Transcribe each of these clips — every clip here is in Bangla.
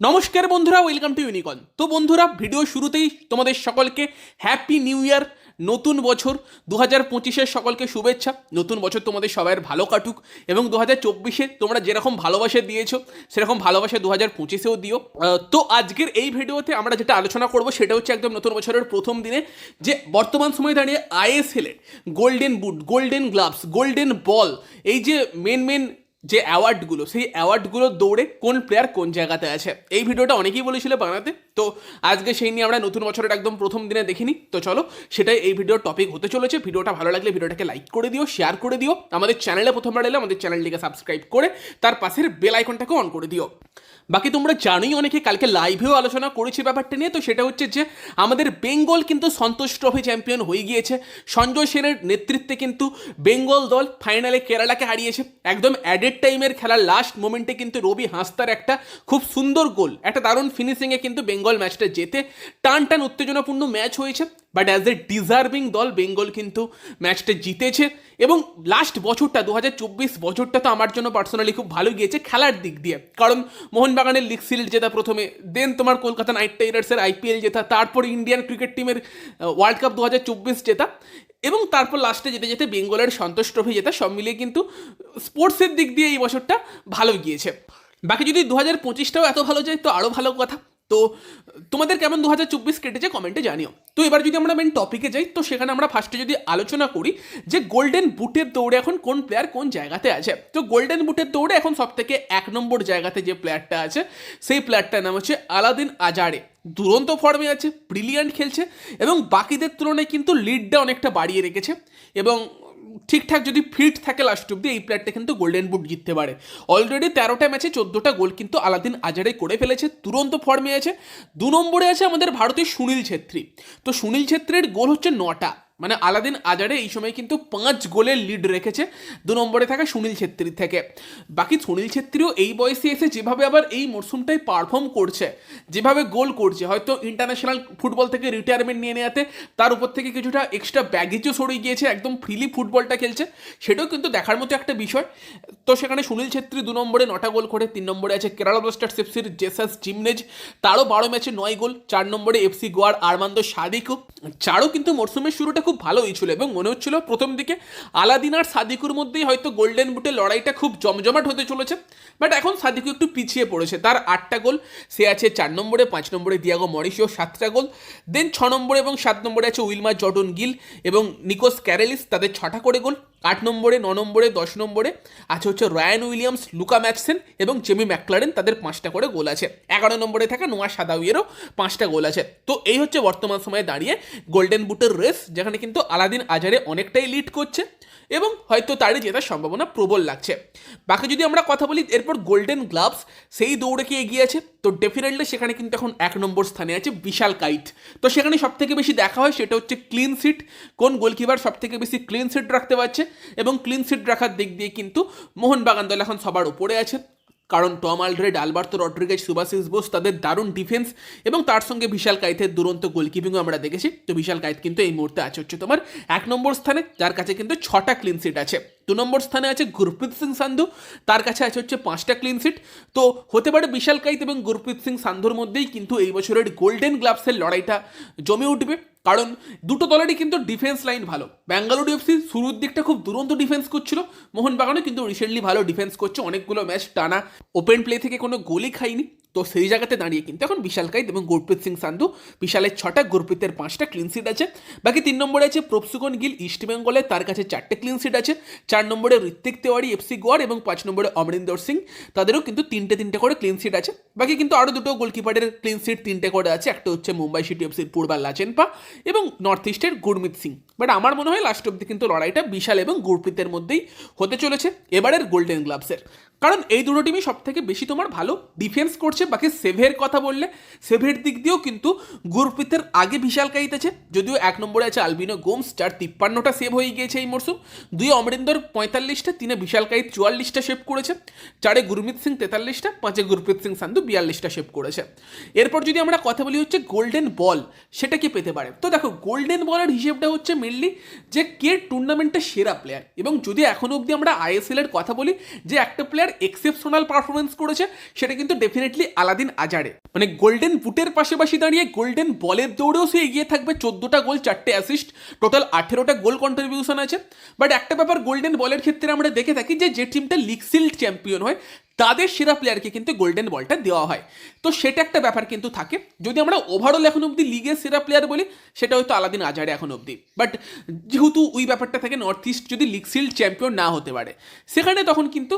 নমস্কার বন্ধুরা ওয়েলকাম টু ইউনিকন তো বন্ধুরা ভিডিও শুরুতেই তোমাদের সকলকে হ্যাপি নিউ ইয়ার নতুন বছর দু হাজার পঁচিশের সকলকে শুভেচ্ছা, নতুন বছর তোমাদের সবাইয়ের ভালো কাটুক, এবং দু হাজার চব্বিশে তোমরা যেরকম ভালোবাসা দিয়েছ, সেরকম ভালোবাসা দু হাজার পঁচিশেও দিও। তো আজকের এই ভিডিওতে আমরা যেটা আলোচনা করব, সেটা হচ্ছে একদম নতুন বছরের প্রথম দিনে, যে বর্তমান সময়ে দাঁড়িয়ে আইএসএলের golden boot golden gloves golden ball এই যে মেন মেন যে অ্যাওয়ার্ডগুলো সেই অ্যাওয়ার্ডগুলো দৌড়ে কোন প্লেয়ার কোন জায়গাতে আছে। এই ভিডিওটা অনেকেই বলেছিল বানাতে তো আজকে সেই নিয়ে আমরা নতুন বছরের একদম প্রথম দিনে দেখিনি। তো চলো সেটাই এই ভিডিওর টপিক হতে চলেছে। ভিডিওটা ভালো লাগলে ভিডিওটাকে লাইক করে দিও শেয়ার করে দিও। আমাদের চ্যানেলে প্রথমবার এলে আমাদের চ্যানেলটিকে সাবস্ক্রাইব করে তার পাশের বেল আইকনটাকে অন করে দিও। বাকি তোমরা জানোই অনেকে কালকে লাইভেও আলোচনা করেছি ব্যাপারটা নিয়ে। তো সেটা হচ্ছে যে, আমাদের বেঙ্গল কিন্তু সন্তোষ ট্রফি চ্যাম্পিয়ন হয়ে গিয়েছে। সঞ্জয় সেনের নেতৃত্বে কিন্তু বেঙ্গল দল ফাইনালে কেরালাকে হারিয়েছে। একদম অ্যাডেড টাইমের খেলার লাস্ট মোমেন্টে কিন্তু রবি হাঁসতার একটা খুব সুন্দর গোল একটা দারুণ ফিনিশিংয়ে কিন্তু বেঙ্গল ম্যাচটা জেতে টান টান উত্তেজনাপূর্ণ ম্যাচ হয়েছে বাট অ্যাজ এ ডিজার্ভিং দল, বেঙ্গল কিন্তু ম্যাচটা জিতেছে। এবং লাস্ট বছরটা দু হাজার চব্বিশ বছরটা তো আমার জন্য পার্সোনালি খুব ভালো গিয়েছে খেলার দিক দিয়ে। কারণ মোহনবাগানের লিগ সিরিজ জেতা প্রথমে দেন তোমার কলকাতা নাইট রাইডার্সের আইপিএল জেতা, তারপর ইন্ডিয়ান ক্রিকেট টিমের ওয়ার্ল্ড কাপ দু হাজার চব্বিশ জেতা, এবং তারপর লাস্টে যেতে যেতে বেঙ্গলের সন্তোষ ট্রফি জেতা, সব মিলিয়ে কিন্তু স্পোর্টসের দিক দিয়ে এই বছরটা ভালো গিয়েছে। বাকি যদি দু হাজার পঁচিশটাও এত ভালো যায়, তো আরও ভালো কথা। তো তোমাদের কেমন দু হাজার চব্বিশ কেটেছে কমেন্টে জানিও। তো এবার যদি আমরা মেন টপিকে যাই, তো সেখানে আমরা ফার্স্টে যদি আলোচনা করি যে গোল্ডেন বুটের দৌড়ে এখন কোন প্লেয়ার কোন জায়গাতে আছে। তো গোল্ডেন বুটের দৌড়ে এখন সব থেকে এক নম্বর জায়গাতে যে প্লেয়ারটা আছে, সেই প্লেয়ারটার নাম হচ্ছে আলাদিন আজারে। দুরন্ত ফর্মে আছে ব্রিলিয়ান্ট খেলছে এবং বাকিদের তুলনায় কিন্তু লিডটা অনেকটা বাড়িয়ে রেখেছে। এবং ঠিকঠাক যদি ফিট থাকে লাস্ট অব্দি এই প্লেয়ারটা কিন্তু গোল্ডেন বুট জিততে পারে। অলরেডি তেরোটা ম্যাচে চোদ্দোটা গোল কিন্তু আলাদিন আজারে করে ফেলেছে, তুরন্ত ফর্মে আছে। দু নম্বরে আছে আমাদের ভারতের সুনীল ছেত্রী। তো সুনীল ছেত্রীর গোল হচ্ছে নটা। মানে আলাদিন আজারে এই সময় কিন্তু পাঁচ গোলের লিড রেখেছে। দু নম্বরে থাকা সুনীল ছেত্রীর থেকে। বাকি সুনীল ছেত্রীও এই বয়সে এসে যেভাবে আবার এই মরশুমটাই পারফর্ম করছে, যেভাবে গোল করছে, হয়তো ইন্টারন্যাশনাল ফুটবল থেকে রিটায়ারমেন্ট নিয়ে নেওয়াতে তার উপর থেকে কিছুটা এক্সট্রা ব্যাগেজও সরে গিয়েছে, একদম ফ্রিলি ফুটবলটা খেলছে। সেটাও কিন্তু দেখার মতো একটা বিষয়। তো সেখানে সুনীল ছেত্রী দু নম্বরে, নটা গোল করে তিন নম্বরে আছে কেরালা ব্লাস্টার্স এফসির জেসাস জিমনেজ। তারও বারো ম্যাচে নয় গোল, চার নম্বরে এফসি গোয়ার আরমান্দ সাদিকু চারও কিন্তু মরশুমের শুরুটা খুব ভালোই ছিল এবং মনে হচ্ছিল প্রথম দিকে আলাদিন আর সাদিকুর মধ্যেই হয়তো গোল্ডেন বুটের লড়াইটা খুব জমজমাট হতে চলেছে। বাট এখন সাদিকু একটু পিছিয়ে পড়েছে। তার আটটা গোল, সে আছে চার নম্বরে, পাঁচ নম্বরে দিয়াগো মরিশিও সাতটা গোল, দেন ছ নম্বরে এবং সাত নম্বরে আছে উইলমা জর্ডন গিল এবং নিকোস ক্যারেলিস তাদের ছটা করে গোল। আট নম্বরে, ন নম্বরে, দশ নম্বরে, আছে হচ্ছে রয়ান উইলিয়ামস, লুকা ম্যাটসেন এবং জেমি ম্যাকলারেন তাদের পাঁচটা করে গোল আছে। এগারো নম্বরে থাকা নোয়া সাদাউয়েরও পাঁচটা গোল আছে। তো এই হচ্ছে বর্তমান সময়ে দাঁড়িয়ে গোল্ডেন বুটের রেস, যেখানে কিন্তু আলাদিন আজারে অনেকটাই লিড করছে এবং হয়তো তারই জেতার সম্ভাবনা প্রবল লাগছে। বাকি যদি আমরা কথা বলি, এরপর গোল্ডেন গ্লাভস, সেই দৌড়ে কি এগিয়ে আছে? তো ডেফিনেটলি সেখানে কিন্তু এখন এক নম্বর স্থানে আছে বিশাল কাইট। তো সেখানে সবথেকে বেশি দেখা হয় সেটা হচ্ছে ক্লিন সিট কোন গোলকিপার সব থেকে বেশি ক্লিন সিট রাখতে পারছে? এবং ক্লিন সিট রাখার দিক দিয়ে কিন্তু মোহনবাগান দল এখন সবার উপরে আছে। কারণ Tom Aldred Alberto Rodriguez Subhasish Bose তাদের দারুণ ডিফেন্স এবং তার সঙ্গে বিশাল কাইথের দুরন্ত গোলকিপিংও আমরা দেখেছি। তো বিশাল কাইত কিন্তু এই মুহূর্তে আছে হচ্ছে তোমার এক নম্বর স্থানে, যার কাছে কিন্তু ছটা ক্লিন সিট আছে। দু নম্বর স্থানে আছে গুরপ্রীত সিং সান্ধু, তার কাছে আছে হচ্ছে পাঁচটা ক্লিন সিট তো হতে পারে বিশাল কাইত এবং গুরপ্রীত সিং সান্ধুর মধ্যেই কিন্তু এই বছরের গোল্ডেন গ্লাভসের লড়াইটা জমে উঠবে। কারণ দুটো দলেরই কিন্তু ডিফেন্স লাইন ভালো। ব্যাঙ্গালোর এফসি শুরুর দিকটা খুব দুরন্ত ডিফেন্স করছিল। মোহনবাগানও কিন্তু রিসেন্টলি ভালো ডিফেন্স করছে। অনেকগুলো ম্যাচ টানা ওপেন প্লে থেকে কোনো গোলই খায়নি। তো সেই জায়গাতে দাঁড়িয়ে কিন্তু এখন বিশাল কাইত এবং গুরপ্রীত সিং সান্ধু, বিশালের ছটা, গুরপ্রীতের পাঁচটা ক্লিন সিট আছে। বাকি তিন নম্বরে আছে প্রপসুকন গিল ইস্ট বেঙ্গলে তার কাছে চারটে ক্লিন সিট আছে। চার নম্বরে ঋত্বিক তেওয়ারি এফসি গোয়ার এবং পাঁচ নম্বরে অমরিন্দর সিং। তাদেরও কিন্তু তিনটে তিনটে করে ক্লিন সিট আছে। বাকি কিন্তু আরও দুটো গোলকিপারের ক্লিন সিট তিনটে করে আছে। একটা হচ্ছে মুম্বাই সিটি এফসির পূর্বা লাচেনপা এবং নর্থ ইস্টের গুরমিত সিং। বাট আমার মনে হয় লাস্ট অব্দি কিন্তু লড়াইটা বিশাল এবং গুরপ্রীতের মধ্যেই হতে চলেছে। এবারের গোল্ডেন গ্লাভসের কারণ এই দুটো টিমই সব থেকে বেশি তোমার ভালো ডিফেন্স করছে, বাকি সেভের কথা বললে সেভের দিক দিয়েও কিন্তু গুরপ্রীতের আগে বিশাল কাইত আছে যদিও এক নম্বরে আছে আলবিনো গোমস যার তিপ্পান্নটা সেভ হয়ে গিয়েছে এই মরশুম দুই, অমরিন্দর পঁয়তাল্লিশটা, তিনে বিশাল কাইত চুয়াল্লিশটা সেভ করেছে। চারে গুরমিত সিং তেতাল্লিশটা, পাঁচে গুরপ্রীত সিং সান্ধু বিয়াল্লিশটা সেভ করেছে। এরপর যদি আমরা কথা বলি হচ্ছে গোল্ডেন বল সেটা কি পেতে পারে? তো দেখো গোল্ডেন বলের হিসেবটা হচ্ছে মেনলি যে কে টুর্নামেন্টের সেরা প্লেয়ার এবং যদি এখনও অবধি আমরা আইএসএল এর কথা বলি, যে একটা প্লেয়ার এক্সেপশনাল পারফরমেন্স করেছে, সেটা কিন্তু ডেফিনেটলি আলাদিন আজারে মানে গোল্ডেন বুটের পাশাপাশি দাঁড়িয়ে গোল্ডেন বলের দৌড়েও সে এগিয়ে থাকবে, চোদ্দোটা গোল, চারটে অ্যাসিস্ট টোটাল আঠেরোটা গোল কন্ট্রিবিউশন আছে। বাট একটা ব্যাপার গোল্ডেন বলের ক্ষেত্রে আমরা দেখে থাকি যে যে টিমটা লিগ সিল্ড চ্যাম্পিয়ন হয় তাদের সেরা প্লেয়ারকে কিন্তু গোল্ডেন বলটা দেওয়া হয়। তো সেটা একটা ব্যাপার কিন্তু থাকে। যদি আমরা ওভারঅল এখন অবধি লিগের সেরা প্লেয়ার বলি, সেটা হয়তো আলাদিন আজারে এখন অবধি। বাট যেহেতু ওই ব্যাপারটা থাকে নর্থ ইস্ট যদি লিগ সিল্ড চ্যাম্পিয়ন না হতে পারে, সেখানে তখন কিন্তু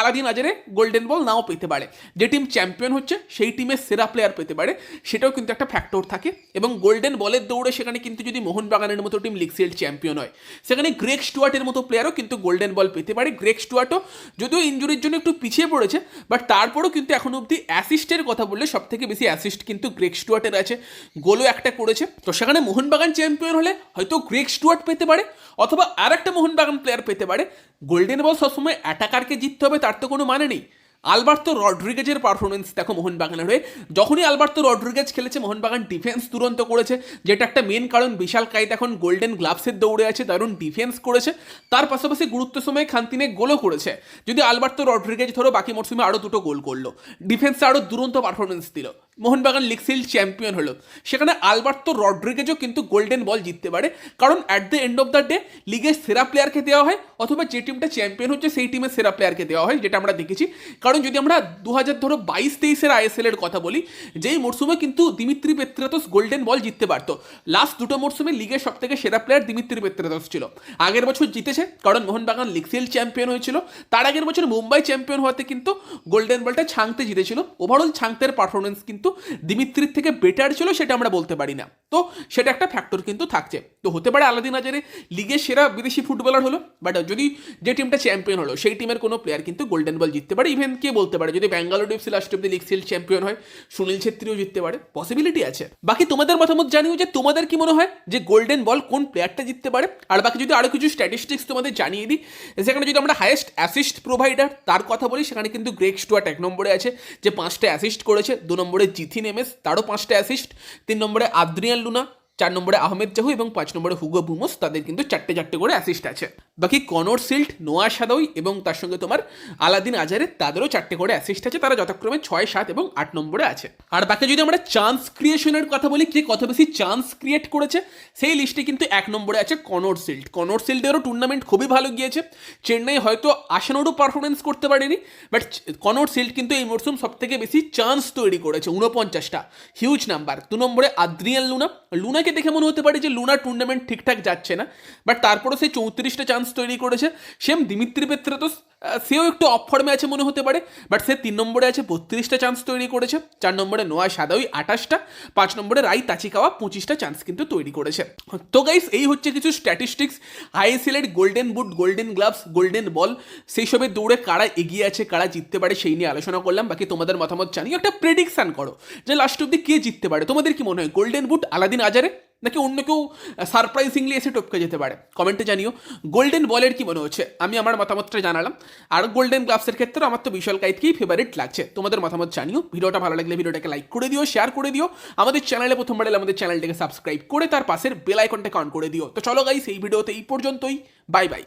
আলাদিন আজারে গোল্ডেন বল নাও পেতে পারে। যে টিম চ্যাম্পিয়ন হচ্ছে, সেই টিমের সেরা প্লেয়ার পেতে পারে। সেটাও কিন্তু একটা ফ্যাক্টর থাকে। এবং গোল্ডেন বলের দৌড়ে সেখানে কিন্তু যদি মোহনবাগানের মতো টিম লিগ সিল্ড চ্যাম্পিয়ন হয়, সেখানে গ্রেক স্টুয়ার্টের মতো প্লেয়ারও কিন্তু গোল্ডেন বল পেতে পারে। গ্রেক স্টুয়ার্টও যদিও ইঞ্জুরির জন্য একটু পিছিয়ে পড়েছে বাট তারপরও কিন্তু এখন অবধি অ্যাসিস্টের কথা বললে সব থেকে বেশি অ্যাসিস্ট কিন্তু গ্রেক স্টুয়ার্টের আছে। গোলও একটা করেছে। তো সেখানে মোহনবাগান চ্যাম্পিয়ন হলে হয়তো গ্রেক স্টুয়ার্ট পেতে পারে, অথবা আর একটা মোহনবাগান প্লেয়ার পেতে পারে। গোল্ডেন বল সবসময় অ্যাটাকারকে জিততে হবে, তার তো কোনো মানে নেই। আলবার্তো রড্রিগেজের পারফরমেন্স দেখো মোহনবাগানের হয়ে। যখনই আলবার্তো রড্রিগেজ খেলেছে, মোহনবাগান ডিফেন্স তুরন্ত করেছে। যেটা একটা মেন কারণ, বিশাল কাইত এখন গোল্ডেন গ্লাভসের দৌড়ে আছে, দারুণ ডিফেন্স করেছে। তার পাশাপাশি গুরুত্ব সময়ে খান্তিনে গোলও করেছে। যদি আলবার্তো রড্রিগেজ ধরো, বাকি মরসুমে আরও দুটো গোল করল। ডিফেন্সে আরও দুরন্ত পারফরমেন্স দিল। মোহনবাগান লিগ সিল চ্যাম্পিয়ন হলো। সেখানে আলবার্তো রড্রিগেজও কিন্তু গোল্ডেন বল জিততে পারে। কারণ at the end of the day লিগের সেরা প্লেয়ারকে দেওয়া হয়, অথবা যে টিমটা চ্যাম্পিয়ন হচ্ছে, সেই টিমের সেরা প্লেয়ারকে দেওয়া হয়, যেটা আমরা দেখেছি। কারণ যদি আমরা দু হাজার ধরো বাইশ তেইশের আইএসএল এর কথা বলি, যেই মরসুমে কিন্তু দিমিত্রি পেত্রাতস গোল্ডেন বল জিততে পারতো। লাস্ট দুটো মরসুমে লিগের সব থেকে সেরা প্লেয়ার দিমিত্রি পেত্রাতস ছিল। আগের বছর জিতেছে, কারণ মোহনবাগান লিগ সিল চ্যাম্পিয়ন হয়েছিল। তার আগের বছর মুম্বাই চ্যাম্পিয়ন হওয়াতে কিন্তু গোল্ডেন বলটা ছাংতে জিতেছিল। ওভারঅল ছাংতের পারফরমেন্স কিন্তু দিমিত্রির থেকে বেটার ছিল সেটা আমরা বলতে পারি না। তো সেটা একটা ফ্যাক্টর কিন্তু থাকছে। তো হতে পারে আলাদিন আজারে লিগের সেরা বিদেশি ফুটবলার হলো বাট যদি যে টিমটা চ্যাম্পিয়ন হলো, সেই টিমের কোনো প্লেয়ার কিন্তু গোল্ডেন বল জিততে পারে। ইভেন কে বলতে পারে, যদি ব্যাঙ্গালোর এফসি লাস্ট অব্দি লিগ সিল চ্যাম্পিয়ন হয় সুনীল ছেত্রীও জিততে পারে। পসিবিলিটি আছে। বাকি তোমাদের মতামত জানিও যে তোমাদের কি মনে হয় যে গোল্ডেন বল কোন প্লেয়ারটা জিততে পারে? আর বাকি যদি আরও কিছু স্ট্যাটিস্টিক্স তোমাদের জানিয়ে দিই, সেখানে যদি আমরা হায়েস্ট অ্যাসিস্ট প্রোভাইডার তার কথা বলি, সেখানে কিন্তু গ্রেক স্টুয়ার্ট এক নম্বরে আছে, যে পাঁচটা অ্যাসিস্ট করেছে, দু নম্বরে জিথিন এমএস তারও পাঁচটা অ্যাসিস্ট তিন নম্বরে আদ্রিয়ান লুনা চার নম্বরে আহমেদ জাহু এবং পাঁচ নম্বরে হুগো বুমোস তাদের কিন্তু চারটে চারটে করে অ্যাসিস্ট আছে। বাকি কনর সিল্ট, নোয়া সাদাই এবং তার সঙ্গে তোমার আলাদিন আজারে তাদেরও চারটে করে অ্যাসিস্ট আছে। তারা যথাক্রমে ছয়, সাত এবং আট নম্বরে আছে। আর বাকি যদি আমরা চান্স ক্রিয়েশনের কথা বলি, কে কত বেশি চান্স ক্রিয়েট করেছে, সেই লিস্টে কিন্তু এক নম্বরে আছে কনর সিল্ট। কনর সিল্টেরও টুর্নামেন্ট খুবই ভালো গিয়েছে। চেন্নাই হয়তো আসানোরও পারফরমেন্স করতে পারেনি বাট কনর সিল্ট কিন্তু এই মরশুম সব থেকে বেশি চান্স তৈরি করেছে উনপঞ্চাশটা হিউজ নাম্বার দু নম্বরে আদ্রিয়ান লুনা। লুনাকে দেখে মনে হতে পারে যে লুনা টুর্নামেন্ট ঠিকঠাক যাচ্ছে না। বাট তারপরও সে চৌত্রিশটা চান্স তৈরি করেছে। সেম দিমিত্রি আহ, সেও একটু অফ ফর্মে আছে মনে হতে পারে বাট সে তিন নম্বরে আছে, বত্রিশটা চান্স তৈরি করেছে। চার নম্বরে নোয়া সাদাই আঠাশটা। পাঁচ নম্বরে রাই তাচিকাওয়া, পঁচিশটা চান্স কিন্তু তৈরি করেছে। তো গাইস এই হচ্ছে কিছু স্ট্যাটিস্টিক্স আইএসএল এর golden boot golden gloves golden ball সেই সবের দৌড়ে কারা এগিয়ে আছে, কারা জিততে পারে সেই নিয়ে আলোচনা করলাম। বাকি তোমাদের মতামত জানিয়ে একটা প্রেডিকশান করো যে লাস্ট অব্দি কে জিততে পারে। তোমাদের কি মনে হয় গোল্ডেন বুট আলাদিন আজারে? নাকি অন্য কেউ সারপ্রাইজিংলি এসে টপকে যেতে পারে? কমেন্টে জানিও। গোল্ডেন বলের কি মনে হচ্ছে? আমি আমার মতামতটা জানালাম। আর গোল্ডেন গ্লাভসের ক্ষেত্রে আমার তো বিশাল কাইতকেই ফেভারিট লাগছে। তোমাদের মতামত জানিও। ভিডিওটা ভালো লাগলে ভিডিওটাকে লাইক করে দিও শেয়ার করে দিও। আমাদের চ্যানেলে প্রথমবার এলে আমাদের চ্যানেলটাকে সাবস্ক্রাইব করে তার পাশের বেল আইকনটাকে অন করে দিও। তো চলো গাইস এই ভিডিওতে এই পর্যন্তই। Bye bye